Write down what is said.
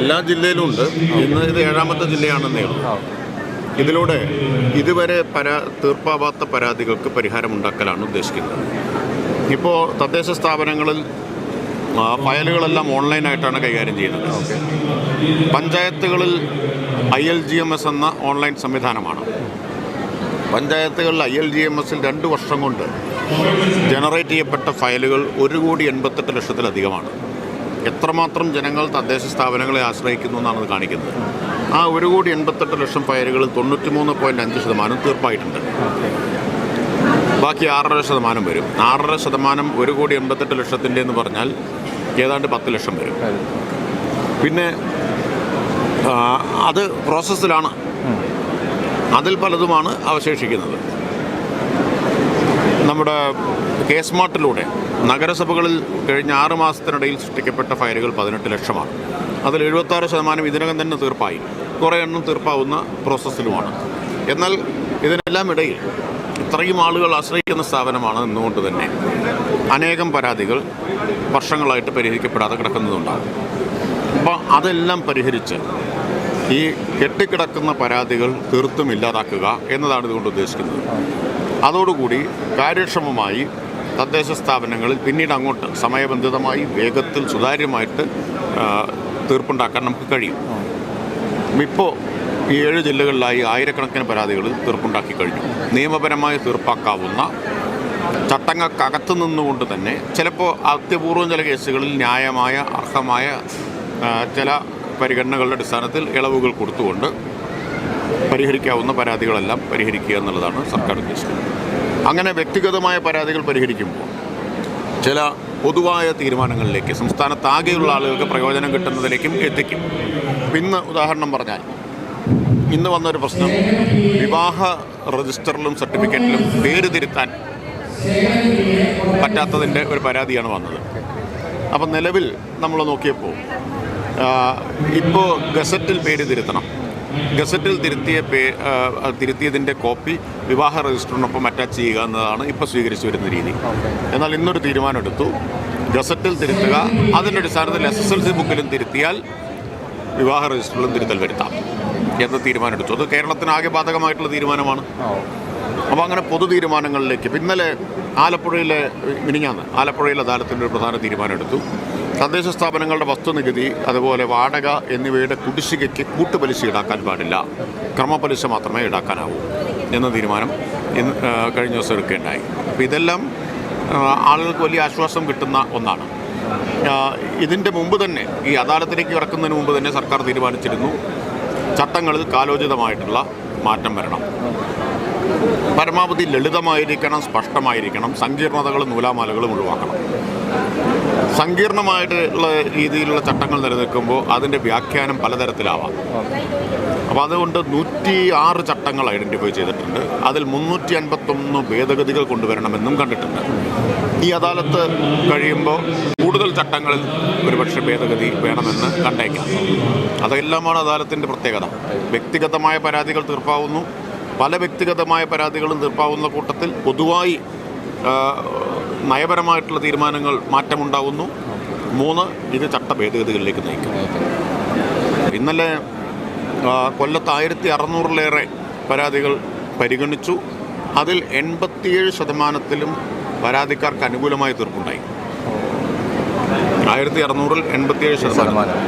എല്ലാ ജില്ലയിലും ഉണ്ട് ഇന്ന് ഇത് ഏഴാമത്തെ ജില്ലയാണെന്നേ ഉള്ളൂ. ഇതിലൂടെ ഇതുവരെ പരാ തീർപ്പാവാത്ത പരാതികൾക്ക് പരിഹാരമുണ്ടാക്കലാണ് ഉദ്ദേശിക്കുന്നത്. ഇപ്പോൾ തദ്ദേശ സ്ഥാപനങ്ങളിൽ ഫയലുകളെല്ലാം ഓൺലൈനായിട്ടാണ് കൈകാര്യം ചെയ്യുന്നത്. പഞ്ചായത്തുകളിൽ I L G M S എന്ന ഓൺലൈൻ സംവിധാനമാണ്. പഞ്ചായത്തുകളിൽ ഐ എൽ ജി എം എസിൽ രണ്ട് വർഷം കൊണ്ട് ജനറേറ്റ് ചെയ്യപ്പെട്ട ഫയലുകൾ ഒരു കോടി എൺപത്തെട്ട് ലക്ഷത്തിലധികമാണ്. എത്രമാത്രം ജനങ്ങൾ തദ്ദേശ സ്ഥാപനങ്ങളെ ആശ്രയിക്കുന്നു എന്നാണ് അത് കാണിക്കുന്നത്. ആ ഒരു കോടി എൺപത്തെട്ട് ലക്ഷം ഫയലുകളിൽ തൊണ്ണൂറ്റി മൂന്ന് പോയിന്റ് അഞ്ച് ശതമാനം തീർപ്പായിട്ടുണ്ട്. ബാക്കി ആറര ശതമാനം വരും. ആറര ശതമാനം ഒരു കോടി എൺപത്തെട്ട് ലക്ഷത്തിന്റെ എന്ന് പറഞ്ഞാൽ ഏതാണ്ട് പത്ത് ലക്ഷം വരും. പിന്നെ അത് പ്രോസസ്സിലാണ്. അതിൽ പലതുമാണ് അവശേഷിക്കുന്നത്. നമ്മുടെ കെ സ്മാർട്ടിലൂടെ നഗരസഭകളിൽ കഴിഞ്ഞ ആറ് മാസത്തിനിടയിൽ സൃഷ്ടിക്കപ്പെട്ട ഫയലുകൾ പതിനെട്ട് ലക്ഷമാണ്. അതിൽ എഴുപത്താറ് ശതമാനം ഇതിനകം തന്നെ തീർപ്പായി. കുറേ എണ്ണം തീർപ്പാവുന്ന പ്രോസസ്സിലുമാണ്. എന്നാൽ ഇതിനെല്ലാം ഇടയിൽ ഇത്രയും ആളുകൾ ആശ്രയിക്കുന്ന സ്ഥാപനമാണ് എന്നുകൊണ്ട് തന്നെ അനേകം പരാതികൾ വർഷങ്ങളായിട്ട് പരിഹരിക്കപ്പെടാതെ കിടക്കുന്നതുണ്ടാകും. അപ്പോൾ അതെല്ലാം പരിഹരിച്ച് ഈ കെട്ടിക്കിടക്കുന്ന പരാതികൾ തീർത്തും ഇല്ലാതാക്കുക എന്നതാണ് ഇതുകൊണ്ട് ഉദ്ദേശിക്കുന്നത്. അതോടുകൂടി കാര്യക്ഷമമായി തദ്ദേശ സ്ഥാപനങ്ങളിൽ പിന്നീട് അങ്ങോട്ട് സമയബന്ധിതമായി വേഗത്തിൽ സുതാര്യമായിട്ട് തീർപ്പുണ്ടാക്കാൻ നമുക്ക് കഴിയും. ഇപ്പോൾ ഈ ഏഴ് ജില്ലകളിലായി ആയിരക്കണക്കിന് പരാതികൾ തീർപ്പുണ്ടാക്കി കഴിഞ്ഞു. നിയമപരമായി തീർപ്പാക്കാവുന്ന ചട്ടങ്ങൾക്കകത്ത് നിന്നുകൊണ്ട് തന്നെ ചിലപ്പോൾ അത്യപൂർവം ചില കേസുകളിൽ ന്യായമായ അർഹമായ ചില പരിഗണനകളുടെ അടിസ്ഥാനത്തിൽ ഇളവുകൾ കൊടുത്തുകൊണ്ട് പരിഹരിക്കാവുന്ന പരാതികളെല്ലാം പരിഹരിക്കുക എന്നുള്ളതാണ് സർക്കാർ ഉദ്ദേശിക്കുന്നത്. അങ്ങനെ വ്യക്തിഗതമായ പരാതികൾ പരിഹരിക്കുമ്പോൾ ചില പൊതുവായ തീരുമാനങ്ങളിലേക്ക് സംസ്ഥാനത്താകെയുള്ള ആളുകൾക്ക് പ്രയോജനം കിട്ടുന്നതിലേക്കും എത്തിക്കും. ഇന്ന് ഉദാഹരണം പറഞ്ഞാൽ ഇന്ന് വന്നൊരു പ്രശ്നം. വിവാഹ രജിസ്റ്ററിലും സർട്ടിഫിക്കറ്റിലും പേര് തിരുത്താൻ പറ്റാത്തതിന്റെ ഒരു പരാതിയാണ് വന്നത്. അപ്പം നിലവിൽ നമ്മൾ നോക്കിയപ്പോൾ ഇപ്പോൾ ഗസറ്റിൽ പേര് തിരുത്തണം. ഗസറ്റിൽ തിരുത്തിയ പേ തിരുത്തിയതിന്റെ കോപ്പി വിവാഹ രജിസ്റ്ററിനൊപ്പം അറ്റാച്ച് ചെയ്യുക എന്നതാണ് ഇപ്പോൾ സ്വീകരിച്ചു വരുന്ന രീതി. എന്നാൽ ഇന്നൊരു തീരുമാനമെടുത്തു. ഗസറ്റിൽ തിരുത്തുക അതിന്റെ അടിസ്ഥാനത്തിൽ എസ് എസ് എൽ സി ബുക്കിലും തിരുത്തിയാൽ വിവാഹ രജിസ്റ്ററിലും തിരുത്തൽ വരുത്താം എന്ന തീരുമാനമെടുത്തു. അത് കേരളത്തിനാകെ ബാധകമായിട്ടുള്ള തീരുമാനമാണ്. അപ്പോൾ അങ്ങനെ പൊതു തീരുമാനങ്ങളിലേക്ക് ഇന്നലെ ആലപ്പുഴയിലെ മിനിഞ്ഞാന്ന് ആലപ്പുഴയിലെ അദാലത്തിന്റെ ഒരു പ്രധാന തീരുമാനമെടുത്തു. തദ്ദേശ സ്ഥാപനങ്ങളുടെ വസ്തുനികുതി അതുപോലെ വാടക എന്നിവയുടെ കുടിശ്ശികയ്ക്ക് കൂട്ടുപലിശ ഈടാക്കാൻ പാടില്ല. ക്രമപലിശ മാത്രമേ ഈടാക്കാനാവൂ എന്ന തീരുമാനം ഇന്ന് കഴിഞ്ഞ ദിവസം എടുക്കുകയുണ്ടായി. അപ്പോൾ ഇതെല്ലാം ആളുകൾക്ക് വലിയ ആശ്വാസം കിട്ടുന്ന ഒന്നാണ്. ഇതിന്റെ മുമ്പ് തന്നെ ഈ അദാലത്തിലേക്ക് ഇറക്കുന്നതിന് മുമ്പ് തന്നെ സർക്കാർ തീരുമാനിച്ചിരുന്നു ചട്ടങ്ങളിൽ കാലോചിതമായിട്ടുള്ള മാറ്റം വരണം. പരമാവധി ലളിതമായിരിക്കണം സ്പഷ്ടമായിരിക്കണം സങ്കീർണതകളും നൂലാമാലകളും ഒഴിവാക്കണം. സങ്കീർണമായിട്ടുള്ള രീതിയിലുള്ള ചട്ടങ്ങൾ നിലനിൽക്കുമ്പോൾ അതിന്റെ വ്യാഖ്യാനം പലതരത്തിലാവാം. അപ്പോൾ അതുകൊണ്ട് നൂറ്റി ആറ് ചട്ടങ്ങൾ ഐഡന്റിഫൈ ചെയ്തിട്ടുണ്ട്. അതിൽ മുന്നൂറ്റി അൻപത്തൊന്ന് ഭേദഗതികൾ കൊണ്ടുവരണമെന്നും കണ്ടിട്ടുണ്ട്. ഈ അദാലത്ത് കഴിയുമ്പോൾ കൂടുതൽ ചട്ടങ്ങളിൽ ഒരുപക്ഷെ ഭേദഗതി വേണമെന്ന് കണ്ടേക്കാം. അതെല്ലാമാണ് അദാലത്തിന്റെ പ്രത്യേകത. വ്യക്തിഗതമായ പരാതികൾ തീർപ്പാവുന്നു. പല വ്യക്തിഗതമായ പരാതികളും തീർപ്പാവുന്ന കൂട്ടത്തിൽ പൊതുവായി നയപരമായിട്ടുള്ള തീരുമാനങ്ങൾ മാറ്റമുണ്ടാവുന്നു. മൂന്ന് ഇത് ചട്ട ഭേദഗതികളിലേക്ക് നയിക്കും. ഇന്നലെ കൊല്ലത്ത് ആയിരത്തി അറുന്നൂറിലേറെ പരാതികൾ പരിഗണിച്ചു. അതിൽ എൺപത്തിയേഴ് ശതമാനത്തിലും പരാതിക്കാർക്ക് അനുകൂലമായ തീർപ്പുണ്ടായി. ആയിരത്തി അറുന്നൂറിൽ എൺപത്തിയേഴ് ശതമാനം.